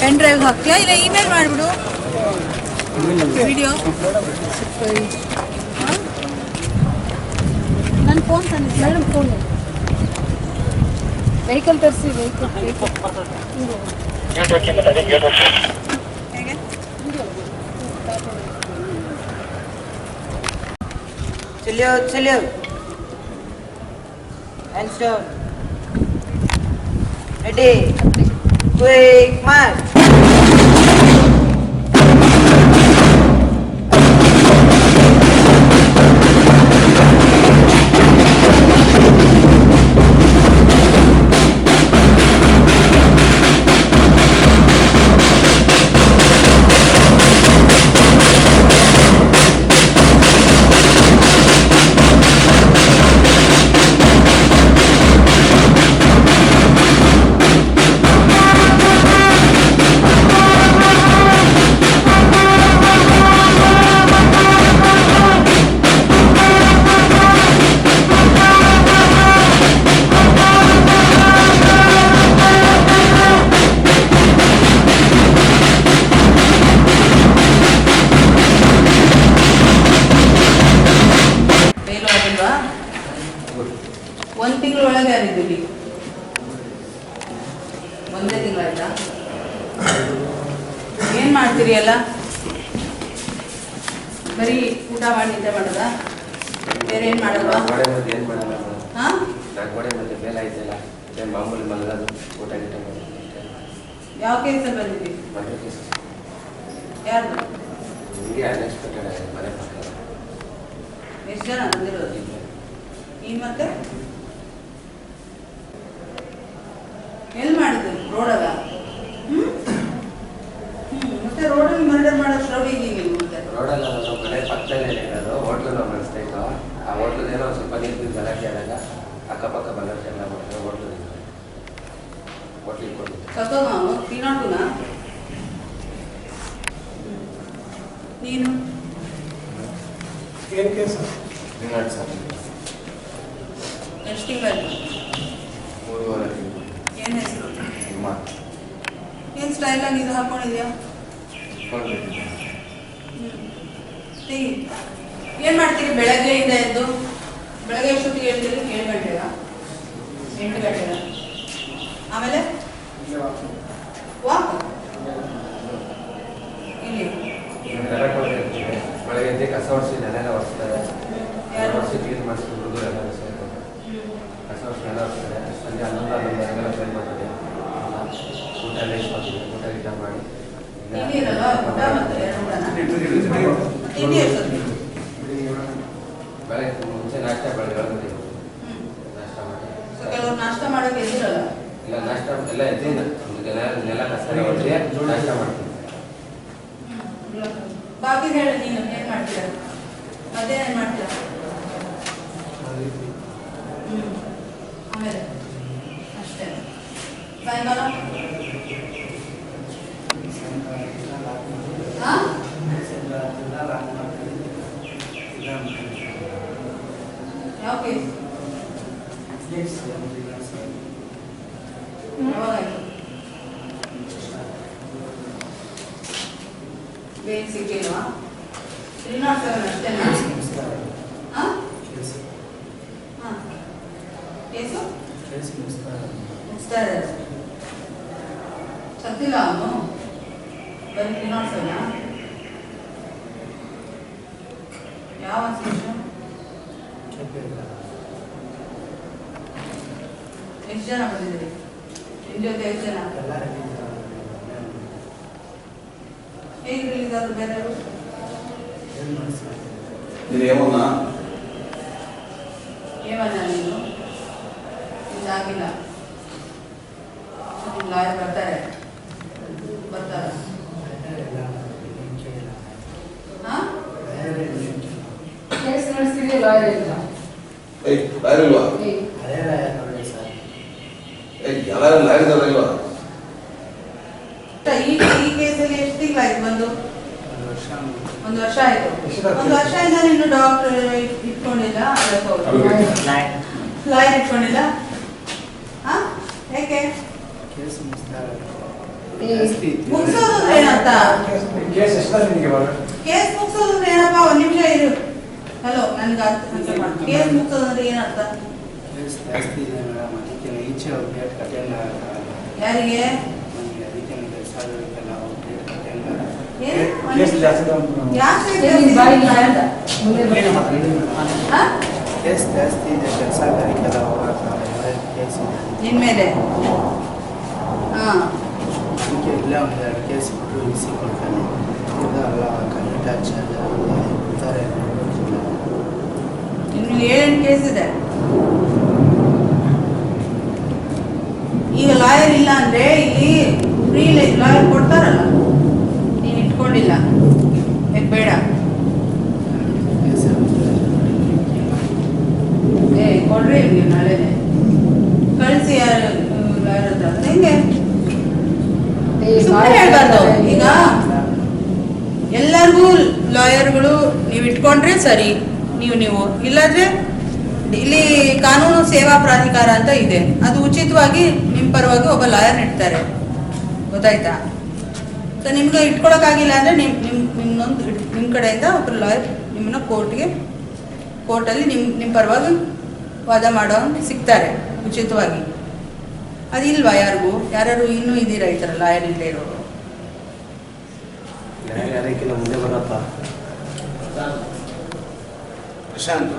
Pen drive ಹಾಕ್ತೀಯಾ? ಇಲ್ಲ email ಮಾಡಿಬಿಡು. ವಿಡಿಯೋ ನನ್ನ ಫೋನ್ ತಂದಿದ್ದೆ ಮೇಡಮ್ ಫೋನ್ ವೆಹಿಕಲ್ ತರಿಸಿ ವೆಹಿಕಲ್ ಚಲಿಯೋ ಚಲಿಯೋ Salute, salute. Hands down. Ready. ಬರೀ ಊಟ ಮಾಡಿ ನಿದ್ದೆ ಮಾಡೋದ? ಬೇರೆ ಏನು ಮಾಡಲ್ವಾ? ಏನು ಮಾಡಲ್ಲ ಹಾಂ? ನಾನು ಗೋಡೆ ಮತ್ತೆ ಬೇಲೆ ಆಯ್ತಲ್ಲ. ಮಾಮೂಲಿ ಮಲಗೋದು ಊಟ ಗೀಟ ಮಾಡೋದು. ಯಾವ ಕೇಸಲ್ಲಿ ಬಂದಿದ್ದೀವಿ ಮನೆ ಯಾರ್ದು? ಹಿಂಗೆ ಅನ್ಎಕ್ಸ್ಪೆಕ್ಟೆಡ್ ಆಗಿದೆ ಮನೆ ಪಕ್ಕ ಎಷ್ಟು ಜನ ಬಂದಿರೋದು? ನೀನು ಮತ್ತೆ? ಎಲ್ಲಿ ಮಾಡಿದ್ರು ರೋಡಲ್ಲ ಹ್ಞೂ ಹ್ಞೂ ಮತ್ತೆ ರೋಡಲ್ಲಿ ಮರ್ಡರ್ ಮಾಡೋ ರೌಡಿ ನೀವು ಮತ್ತೆ ರೋಡಲ್ಲ ನಾವು ಮನೆ ಪಕ್ಕದಲ್ಲೇ ಇರೋದು ಹೋಟ್ಲು ನಾವು ನಡೆಸ್ಬೇಕು ಆ ಹೋಟ್ಲದ ಏನೋ ಸ್ವಲ್ಪ ನೀರು ಗಲಾಟೆ ಆದಾಗ ಅಕ್ಕಪಕ್ಕ ಗಲಾಟೆ ಎಲ್ಲ ಮಾಡಿದ್ರೆ ಹೋಟ್ಲು ಹೋಟ್ಲಿಗೆ ಕೊಟ್ಟಿದ್ದೆ ಸತ್ತೋಗ ಅವನು ತೀನಾಟುನ ನೀನು ಏನು ಕೇಸು ನೋಡಿ ಸರ್ ತಿಂಗಳಾಯ್ತು ಮೂರುವರೆ ತಿಂಗಳು. ಏನು ಹೆಸರು? ಏನು ಸ್ಟೈಲಾಗಿ ಇದು ಹಾಕೊಂಡಿದ್ಯಾ. ಏನು ಮಾಡ್ತೀರಿ? ಬೆಳಗ್ಗೆಯಿಂದ ಎದ್ದು? ಬೆಳಗ್ಗೆ ಎಷ್ಟೊತ್ತಿಗೆ ಹೇಳ್ತೀರಿ ಏಳು ಗಂಟೆಗ? ಎಂಟು ಗಂಟೆಗ? ಆಮೇಲೆ? ವಾಕ್? ಇಲ್ಲಿ. ಬೆಳಗ್ಗೆ ಕಸ ಹೊಡಿಸಿ ನೆಲೆಲ್ಲ ಒರೆಸ್ತಾರೆ. ಯಾರು? ಒರೆಸಿ ಕ್ಲೀನ್ ಮಾಡಿಸಿ ಹುಡುಗರೆಲ್ಲ. ಕಸ ಎಲ್ಲ ಸಂಜೆ ಊಟ ಊಟ ಮುಂಚೆ ನಾಷ್ಟ ನಾಷ್ಟ ಮಾಡೋಕೆ ಎದ್ದಿರಲ್ಲ ಇಲ್ಲ ನಾಷ್ಟ ಎಲ್ಲ ಎದ್ದಿಂದ ಒಂದು ನೆಲ ನೆಲ ಕಸ ಹೊಡೆಸಿ ನಾಷ್ಟ ಮಾಡ್ತೀವಿ ಬಾಕಿ ಹೇಳಿ ನೀನು, ಏನು ಮಾಡ್ತೀರಾ ಮಧ್ಯಾಹ್ನ ಮಾಡ್ತೀರಾ ಹ್ಞೂ ಆಮೇಲೆ ಅಷ್ಟೇ ಸಾಯಂಕಾಲ ಹಾಂ ಯಾವ ಕೇಸ್ ಯಾವಾಗಾಯ್ತು ಬೇಗ ಸಿಕ್ಕಿಲ್ವಾ ತ್ರೀ ನಾಟ್ ಸೆವೆನ್ ಅಷ್ಟೇನಾ ಹಾಂ ಹಾಂ ಕೇಸು ಮುಗಿಸ್ತಾ ಇದ್ದಾರೆ ಸತ್ತಿಲ್ಲ ಅವನು ಬರೀ ತ್ರೀ ನಾಟ್ ಸೆವೆನಾ ಯಾವ ಸ್ಟೇಷನ್ ಎಷ್ಟು ಜನ ಬಂದಿದ್ದೀರಿ. ನಿಮ್ಮ ಜೊತೆ ಎಷ್ಟು ಜನ? ಹೇಗೆ ರಿಲೀಸ್ ಆದ್ರು ಬೇರೆಯವರು ನೀನು? ಇದಾಗಿಲ್ಲ ನಿಮ್ಮ ಲಾಯರ್ ಬರ್ತಾರೆ. ಬರ್ತಾರೆ. ಹಾಂ? ಕೇಸ್ ನಡೆಸಿದ್ರೆ ಲಾಯರ್ ಇಲ್ಲ? ಏಯ್ ಲಾಯರ್ ಇಲ್ವಾ? ಲಾಯರ್ ಇದಾರ ಇಲ್ವಾ? ಈ ಈ ಕೇಸಲ್ಲಿ ಎಷ್ಟು ತಿಂಗಳಾಯ್ತು ಬಂದು? ಒಂದು ವರ್ಷ ಆಯ್ತು. ಒಂದು ವರ್ಷ ಇಂದ ನೀನು ಡಾಕ್ಟರ್ ಇಟ್ಕೊಂಡಿಲ್ಲ ಲಾಯರ್ ಇಟ್ಕೊಂಡಿಲ್ಲ. ಹಾ? ಯಾಕೆ ಮುಗಿಸೋದು ಅಂದ್ರೆ ಏನಂತ ಕೇಸ್ ಮುಗಿಸೋದು ಏನಪ್ಪ ಒಂದ್ ನಿಮಿಷ ಇರು. ಹಲೋ ನನ್ಗೆ ಕೇಸ್ ಏನರ್ಥ? ಈಚೆ ಅವ್ರು ಆಗಲ್ಲ ಯಾರಿಗೆ ನನಗೆ ಅದಕ್ಕೆ ನನಗೆ ಅವ್ರು ಏನು? ಕೇಸ್ ಜಾಸ್ತಿ ಇದೆ ಕೇಸ್ ಜಾಸ್ತಿ ಕೆಲಸ ಹೋಗಕ್ಕಾಗಲ್ಲ ಕೇಸ್ ಇನ್ಮೇಲೆ ಹಾಂ ಅದಕ್ಕೆ ಇಲ್ಲ ಒಂದು ಎರಡು ಕೇಸ್ ಬಿಟ್ಟು ಬಿಸಿ ಕೊಡ್ತಾನೆ ಇದಲ್ಲ ಕನ್ನಡ ಚಾರ್ಜ್ ಗೊತ್ತಿಲ್ಲ. ಇನ್ನು ಏನ್ ಕೇಸ್ ಇದೆ ಈಗ ಲಾಯರ್ ಇಲ್ಲ ಅಂದ್ರೆ ಇಲ್ಲಿ ಫ್ರೀ ಲಾಯರ್ ಕೊಡ್ತಾರಲ್ಲ? ನೀನು ಇಟ್ಕೊಂಡಿಲ್ಲ. ಬೇಡ. ಏ ಕೊಡ್ರಿ ನೀವು ನಾಳೆನೆ. ಕಳಿಸಿ ಯಾರು ಲಾಯರ್ ಹತ್ರ? ಹೆಂಗೆ? ಸುಮ್ಮನೆ ಹೇಳ್ಬಾರ್ದು. ಈಗ ಎಲ್ಲರಿಗೂ ಲಾಯರ್ಗಳು ನೀವು ಇಟ್ಕೊಂಡ್ರೆ ಸರಿ. ನೀವು ನೀವು. ಇಲ್ಲಾಂದ್ರೆ ಇಲ್ಲಿ ಕಾನೂನು ಸೇವಾ ಪ್ರಾಧಿಕಾರ ಅಂತ ಇದೆ. ಅದು ಉಚಿತವಾಗಿ ನಿಮ್ಮ ಪರವಾಗಿ ಒಬ್ಬ ಲಾಯರ್ ಇಡ್ತಾರೆ. ಗೊತ್ತಾಯ್ತಾ? ಸೊ ನಿಮ್ಗೆ ಇಟ್ಕೊಳಕ್ಕಾಗಿಲ್ಲ ಅಂದ್ರೆ ನಿಮ್ ನಿಮ್ ನಿಮ್ಮೊಂದು ನಿಮ್ಮ ಕಡೆಯಿಂದ ಒಬ್ಬರು ಲಾಯರ್ ನಿಮ್ಮನ್ನ ಕೋರ್ಟ್ಗೆ, ಕೋರ್ಟಲ್ಲಿ ನಿಮ್ಮ ನಿಮ್ಮ ಪರವಾಗಿ ವಾದ ಮಾಡೋ ಸಿಗ್ತಾರೆ, ಉಚಿತವಾಗಿ. ಅದಿಲ್ವಾ ಯಾರಿಗೂ? ಯಾರು ಇನ್ನೂ ಇದ್ದೀರಾ ಈ ಥರ ಲಾಯರ್ ಇಲ್ಲದೆ ಇರೋರು? ಪ್ರಶಾಂತ್?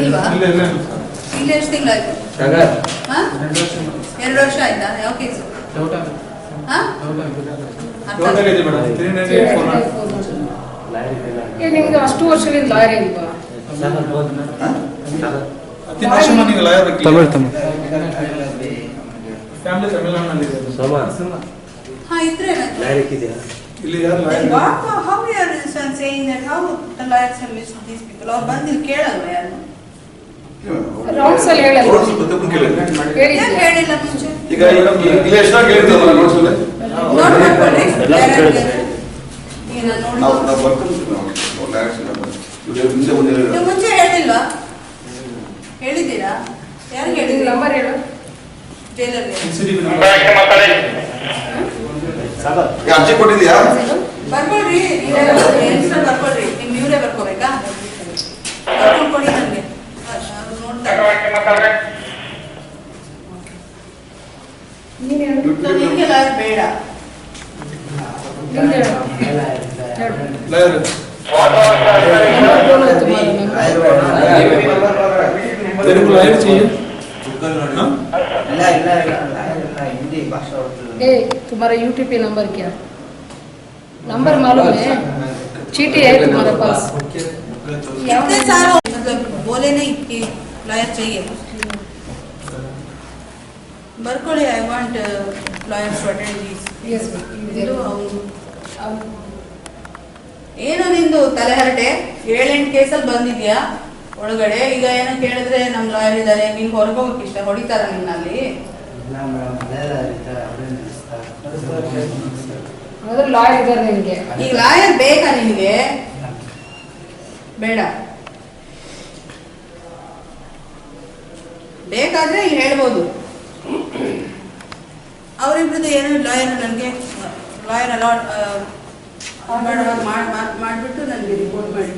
ಇಲ್ವಾ? ಎಷ್ಟು ತಿಂಗಳಾಯ್ತು? ಎರಡು ವರ್ಷ ಆಯ್ತಾ. ಯಾವ ಕೇಸು ನಿಮ್ಗೆ ಅಷ್ಟು ವರ್ಷದಿಂದ ಲಾಯರ್ ಇಲ್ವಾ? ವರ್ಷ ಮನೆಗೆ ಲಾಯರ್ ತಮಿಳ್ ತಮಿಳ್ ಫ್ಯಾಮಿಲಿ ತಮಿಳ್ನಾಡಿನಲ್ಲಿ ಇದೆ ಸೋಮ ಹಾ ಇದ್ರೆ ಯಾರಿಕ್ಕಿದೆಯಾ ಇಲ್ಲಿ ಯಾರು lawyer What, how you are saying that, how the lawyers have missed these people, ಅವ್ರು ಬಂದು ಇಲ್ಲಿ ಕೇಳಲ್ವ ಯಾರು ರೌಂಡ್ಸ್ ಅಲ್ಲಿ ಹೇಳಲ್ಲ ಯಾಕೆ ಹೇಳಿಲ್ಲ ಮುಂಚೆ ಈಗ ಇಲ್ಲಿ ಎಷ್ಟಾಗಿ ನೋಟ್ ಮಾಡ್ಕೊಳ್ಳಿ ಎಲ್ಲ ಯಾರ್ಯಾರು ಕೇಳಿದೆ. ಈಗ ನಾನು ನಾವು ನೋಡ್ಕೊಂಡು- ನಾವು ಬರ್ತೀವಿ ನಾವು. ಡೈರೆಕ್ಷನ್ ಇವ್ರು ಮುಂಚೆ ಒಂದು ನೀವು ಮುಂಚೆ ಹೇಳಿಲ್ವಾ? ಹೇಳಿದ್ದೀರಾ? ಯಾರಿಗೆ ನಿನ್ ಹೇಳಿದ್ದೀರಾ? ನಂಬರ್ ಹೇಳು. ಸಿಡಿ ಈಗ ಅರ್ಜಿ ಕೊಟ್ಟಿದ್ಯಾ ಬರ್ಕೊಳ್ರಿ ನೀವೇ ಬರ್ಕೊಳ್ರಿ ಎನ್ಸ್ಟರ್ ಬರ್ಕೊಳ್ರಿ ನಿಮ್ ಇವರೇ ಬರ್ಕೋಬೇಕಾ ಬರ್ಕೊಂಡು ಕೊಡಿ ನನಗೆ ಅದು ನೋಡ್ತಾರೆ ನೀನ್ ಹೇಳು So, ನಿಮ್ಗೆ ಲಾಯರ್ ಬೇಡ ನಿಂದ್ ಹೇಳು ಎಲ್ಲ ಹೇಳು. ಲಾಯರ್ नंबर बोलो तुम्हारा नंबर तेरे को लायक चाहिए हाँ? ಇಲ್ಲ ಇಲ್ಲ ಇಲ್ಲ ಇಲ್ಲ ಹಿಂದಿ ಭಾಷೆ ಅವ್ರದ್ದು ए तुम्हारा यूट्यूब पे नंबर क्या नंबर मालूम है चीटी है तुम्हारे पास इतने सारा मतलब बोले नहीं कि लॉयर चाहिए ಬರ್ಕೊಳ್ಳಿ I want lawyers to attend these Yes, ಇದು ಅವ್ನು ಏನು ನಿಂದು ತಲೆಹರಟೆ ಏಳೆಂಟು ಕೇಸಲ್ಲಿ ಬಂದಿದ್ಯಾ ಒಳಗಡೆ ಈಗ ಏನೋ ಕೇಳಿದ್ರೆ ನಮ್ಮ ಲಾಯರ್ ಇದ್ದಾರೆ ನಿಂಗೆ ಹೊರಗೆ ಹೋಗಕ್ಕೆ ಇಷ್ಟ ಹೊಡಿತಾರ ನಿನ್ನಲ್ಲಿ ಅಂದ್ರೆ ಲಾಯರ್ ಇದ್ದಾರೆ ನಿಮಗೆ. ಈಗ ಲಾಯರ್ ಬೇಕಾ ನಿಮಗೆ? ಬೇಡ. ಬೇಕಾದ್ರೆ ಇಲ್ಲಿ ಹೇಳ್ಬೋದು. ಅವರಿಬ್ರದ್ದು ಏನು ಲಾಯರ್ ನನಗೆ? ಲಾಯರ್ ಅಲಾಟ್ ಮಾಡಿಬಿಟ್ಟು ನನಗೆ ರಿಪೋರ್ಟ್ ಮಾಡಿ.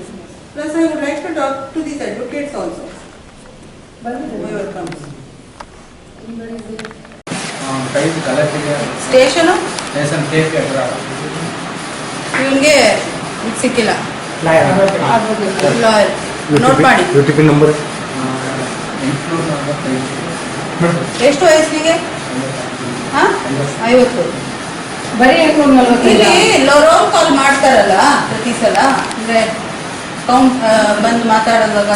Plus I would like to talk to these advocates also welcome ಕೈ ಗಲಾಟೆಗೆ ಸ್ಟೇಷನು ಸ್ಟೇಷನ್ ಟೇಪ್ ಎದುರ ಇವನಿಗೆ ಸಿಕ್ಕಿಲ್ಲ? ಲಾಯರ್ ನೋಟ್ ಮಾಡಿ. ನಂಬರ್ ಎಷ್ಟು ವಯಸ್ಸಿಗೆ ಹಾ? ಐವತ್ತು. ಬರೀ ಇಲ್ಲಿ ರೋಲ್ ಕಾಲ್ ಮಾಡ್ತಾರಲ್ಲ ಪ್ರತಿ ಸಲ ಅಂದ್ರೆ ಕೌಂಟ್ ಬಂದು ಮಾತಾಡುವಾಗ?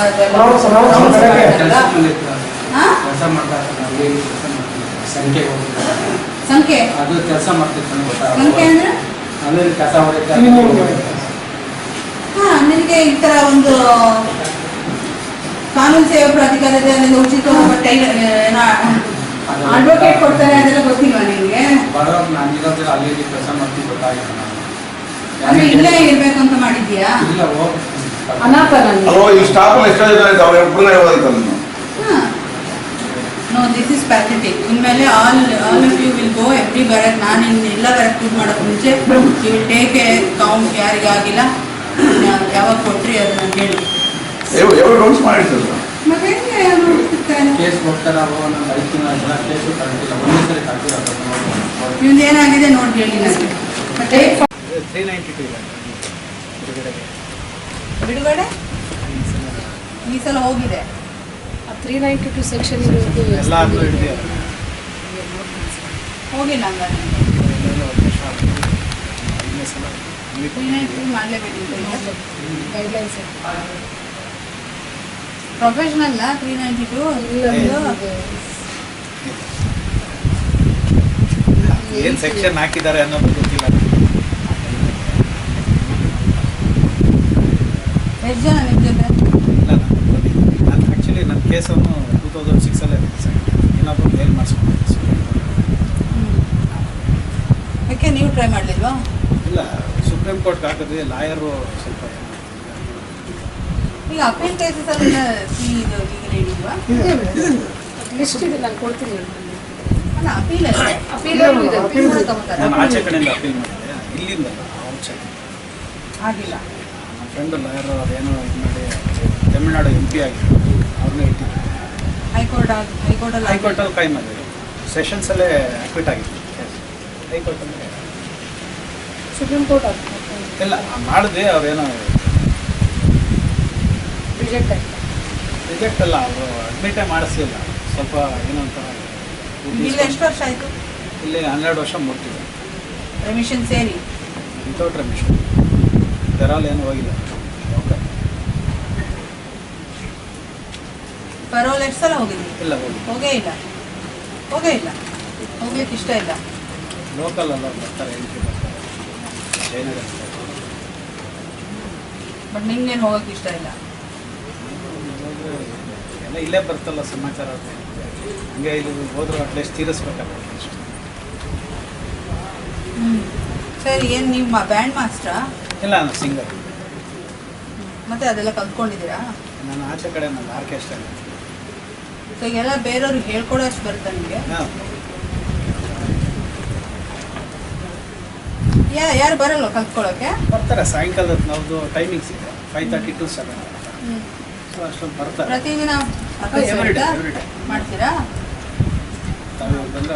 ಹಾ? ಕೆಲಸ ಮಾಡ್ತಾರೆ ಕೆಲಸ ಮಾಡ್ತಾರೆ ಸಂಖ್ಯೆ ಸಂಖ್ಯೆ? ಅದು ಕೆಲಸ ಮಾಡ್ತಿರ್ತಾನೆ ಸಂಖ್ಯೆ ಅಂದ್ರೆ? ಅಂದ್ರೆ ಕಸ ಹಾ ನಿನಗೆ ಈ ತರ ಒಂದು ಕಾನೂನು ಸೇವಾ ಪ್ರಾಧಿಕಾರದಿಂದ ಉಚಿತ ಅಡ್ವೊಕೇಟ್ ಕೊಡ್ತಾರೆ ಅದೆಲ್ಲ ಗೊತ್ತಿಲ್ವಾ ನಿಮಗೆ? ಬರೋದು ನಾನು ಇರೋದ್ರೆ ಅಲ್ಲಿ ಕೆಲಸ ಮಾಡ್ತೀನಿ ಗೊತ್ತಾಗಿಲ್ಲ ಅಂದ್ರೆ ಇಲ್ಲೇ ಇರ್ಬೇಕು ಅಂತ ಮಾಡಿದ್ಯಾ ಇಲ್ಲ ಅನಾಥ ನನಗೆ ಅಲ್ವಾ ಈ ಸ್ಟಾಫ್ ಅಲ್ಲಿ ಎಷ್ಟೋ ಜನ ಇದ್ದಾರೆ? ಅವ್ರ ಒಬ್ಬರನ್ನ ಹೇಳ್ಬೋದಾಯ್ತಲ್ಲ ನೀನು ಹಾ ನೋ ದಿಸ್ ಇಸ್ ಪ್ಯಾಥೆಟಿಕ್ ಇನ್ಮೇಲೆ all all of you will go every ಬರಕ್ ನಾನು ಇನ್ನು ಎಲ್ಲ ಬರಕ್ ಯೂಸ್ ಮಾಡೋಕ್ಕೆ ಮುಂಚೆ you will take a count ಯಾರಿಗಾಗಿಲ್ಲ ಯಾವಾಗ ಕೊಟ್ರಿ ಅದು ನಾನು ಹೇಳಿ. ಇವ್ನ್ದು ಏನಾಗಿದೆ ನೋಡಿ ಹೇಳಿ ನನಗೆ ಮತ್ತೆ? ಬಿಡುಗಡೆ? ಈ ಸಲ ಹೋಗಿದೆ. ತ್ರೀ ನೈಂಟಿ ಟು ಸೆಕ್ಷನ್ ಇರೋದು ಹೋಗಿಲ್ಲ ಹಂಗಾರೆ ಐದನೇ ಸಲ ಮಾಡಲೇಬೇಕು guidelines professional three ninety two ಏನು ಸೆಕ್ಷನ್ ಹಾಕಿದ್ದಾರೆ ಅನ್ನೋದು ಗೊತ್ತಿಲ್ಲ. ಎಷ್ಟು ಜನ ನಿಮ್ಮ ಜೊತೆ ಇಲ್ಲ ನಾನು ಆ್ಯಕ್ಚುಲಿ ನನ್ನ ಕೇಸನ್ನು ಟೂ ತೌಸಂಡ್ ಸಿಕ್ಸಲ್ಲೇ ಸರ್. ಇನ್ನೊಬ್ಬರು ಮೇಲ್ ಮಾಡಿಸ್ಕೊಂಡಿದ್ದೆ ಸರ್. ಯಾಕೆ ನೀವು ಟ್ರೈ ಮಾಡಲಿಲ್ವಾ? ಇಲ್ಲ ಸುಪ್ರೀಂ ಕೋರ್ಟ್ಗೆ ಹಾಕಿದ್ರೆ ಲಾಯರು ಸ್ವಲ್ಪ ಈಗ ಅಪೀಲ್ ಕೇಸಸ್ ಲಿಸ್ಟ್ ಇದೆ ನಾನು ಕೊಡ್ತೀನಿ. ಅಲ್ಲ ಅಪೀಲ್ ಅಲ್ಲ? ಅಪೀಲ್ ಇದೆ ಅಪೀಲ್ ನಾನು ಆಚೆ ಕಡೆಯಿಂದ ಅಪೀಲ್ ಮಾಡಿದೆ. ಇಲ್ಲಿಂದ ಆಗಿಲ್ಲ ನನ್ನ ಫ್ರೆಂಡ್ ಲಾಯರ್ ಅದೇನೋ ಇದು ಮಾಡಿ Tamil Nadu M P high court ಹೈಕೋರ್ಟಲ್ಲಿ ಹೈಕೋರ್ಟಲ್ಲಿ ಕೈ ಸೆಷನ್ಸ್ ಸೆಷನ್ಸಲ್ಲೇ ಅಕ್ವಿಟ್ ಆಗಿತ್ತು. ಹೈಕೋರ್ಟಲ್ಲಿ ಸುಪ್ರೀಂ ಕೋರ್ಟ್ ಇಲ್ಲ ಮಾಡಿದ್ವಿ ಅವ್ರೇನೋ ರಿಜೆಕ್ಟ್ ಆಯ್ತು. ರಿಜೆಕ್ಟ್ ಅಲ್ಲ ಅವರು ಅಡ್ಮಿಟೇ ಮಾಡಿಸಲಿಲ್ಲ. ಸ್ವಲ್ಪ ಏನೋ ಒಂಥರ ಇಲ್ಲಿ ಎಷ್ಟು ವರ್ಷ ಆಯಿತು? ಇಲ್ಲಿ ಹನ್ನೆರಡು ವರ್ಷ ಮುಟ್ಟಿದೆ ರೆಮಿಷನ್ ಸೇರಿ? ವಿತೌಟ್ ರೆಮಿಷನ್ ದರಾಲ್ ಏನು ಹೋಗಿಲ್ಲ. ಪರೋಲ್ ಎಷ್ಟು ಸಲ ಹೋಗಿದ್ವಿ. ಇಲ್ಲ ಹೋಗಿ ಹೋಗೇ ಇಲ್ಲ. ಹೋಗೇ ಇಲ್ಲ. ಹೋಗ್ಲಿಕ್ಕೆ ಇಷ್ಟ ಇಲ್ಲ. ಲೋಕಲ್ ಅಲ್ಲ ಬರ್ತಾರೆ ಎಂಟ್ರಿ ಬರ್ತಾರೆ. ಬಟ್ ನಿಂಗೇನು ಹೋಗಕ್ಕೆ ಇಷ್ಟ ಇಲ್ಲ. ಎಲ್ಲ ಇಲ್ಲೇ ಬರ್ತಲ್ಲ ಸಮಾಚಾರ ಅಂತ. ಹಂಗೆ ಇದು ಹೋದ್ರು ಅಟ್ಲೀಸ್ಟ್ ತೀರಿಸ್ಬೇಕಾಗುತ್ತೆ ಅಷ್ಟೇ. ಸರಿ ಏನು ನಿಮ್ಮ ಬ್ಯಾಂಡ್ ಮಾಸ್ಟ್ರಾ? ಇಲ್ಲ ನಾನು ಸಿಂಗರ್ ಮತ್ತೆ ಅದೆಲ್ಲ ಕಲ್ತ್ಕೊಂಡಿದ್ದೀರಾ? ನಾನು ಆಚೆ ಕಡೆ ನಾನು ಆರ್ಕೆಸ್ಟ್ರಾ. ಸೊ ಈಗೆಲ್ಲ ಬೇರೆಯವ್ರಿಗೆ ಹೇಳ್ಕೊಡೋ ಅಷ್ಟು ಬರುತ್ತಾ ನಿಮಗೆ. ಯಾ ಯಾರು ಬರಲ್ವ ಕಲ್ತ್ಕೊಳ್ಳೋಕೆ ಬರ್ತಾರೆ ಸಾಯಂಕಾಲದ ನಮ್ಮದು ಟೈಮಿಂಗ್ಸ್ ಇದೆ five thirty to seven so ಅಷ್ಟೊಂದು ಬರ್ತಾರೆ. ಪ್ರತಿದಿನ. ಮಾಡ್ತೀರಾ? ಬಂದರೆ